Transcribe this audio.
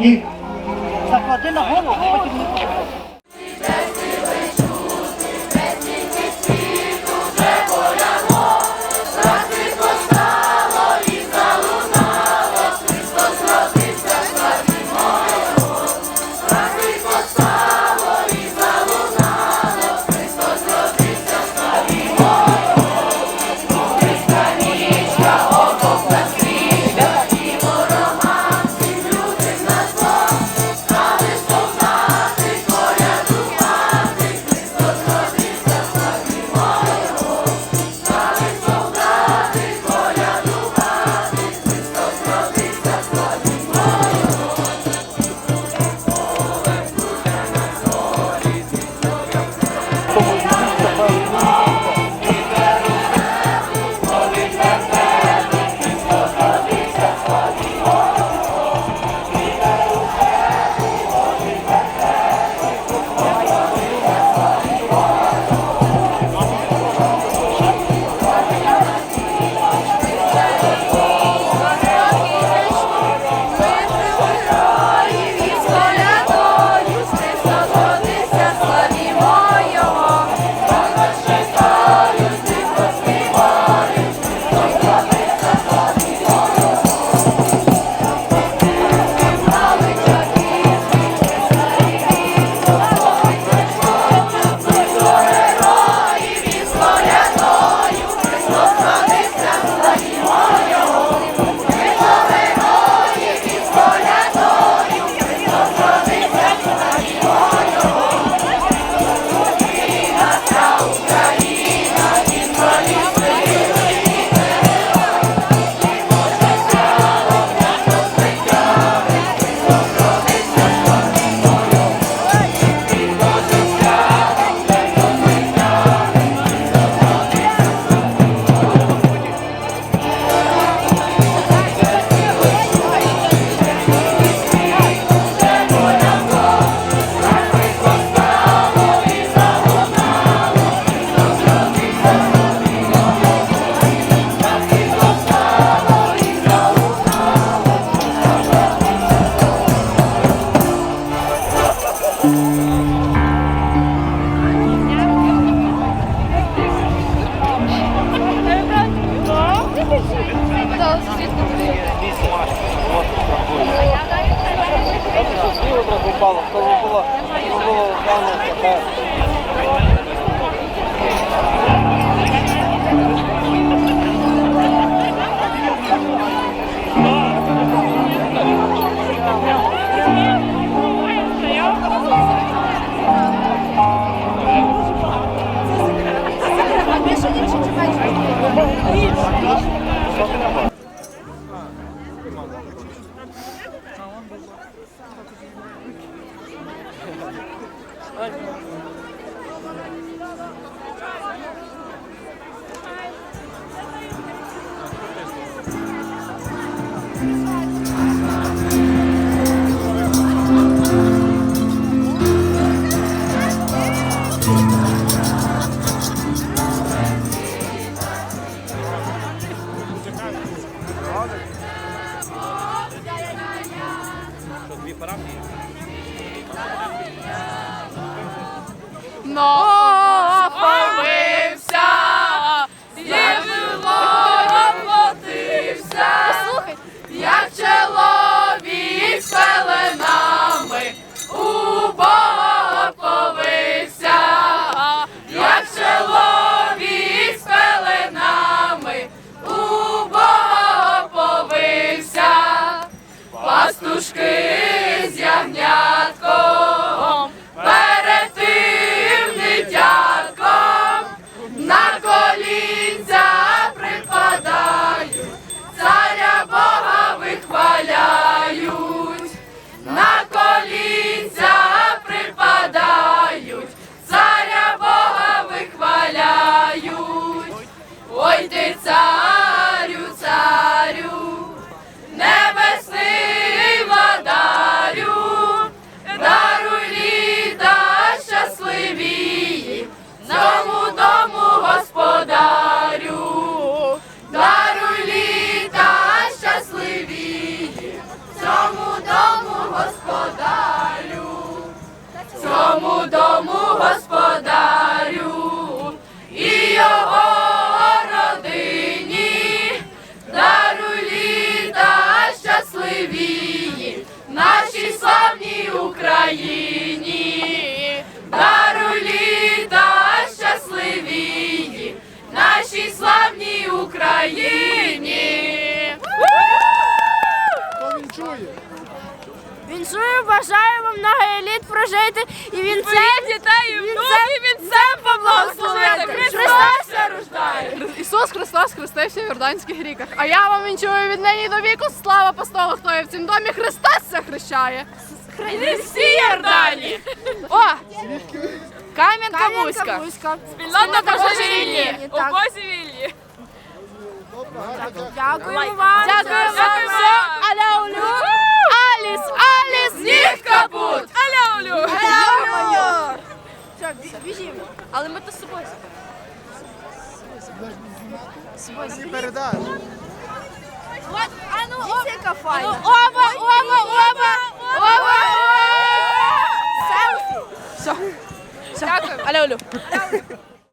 і Заклади บอกตรง пастушки з ягнятком нашій славній Україні, даруй літа щасливі, нашій славній Україні. Він чує. Він бажаю вам много літ прожити і він це дітей, ну, і він це поблагословити. Ісус Христос хрестився в Йорданських ріках. А я вам вінчую від нині до віку слава постолу, хто є в цім домі Христос ся хрещає. Всі Йордані! О! Кам'янка! Бузька. Спільнота Божевільні! Божевільні! Добре, гарно. Дякуємо вам. Дякуємо вам. Аляулю. Аліс, Аліс, ніг капут! Аляулю! Все, біжімо. Але ми то з собою. Всі передаш. От, а ну, Дивіться, яка файна. Оба, оба, оба! Оба! Селфі. Все. Дякую. Аляулю.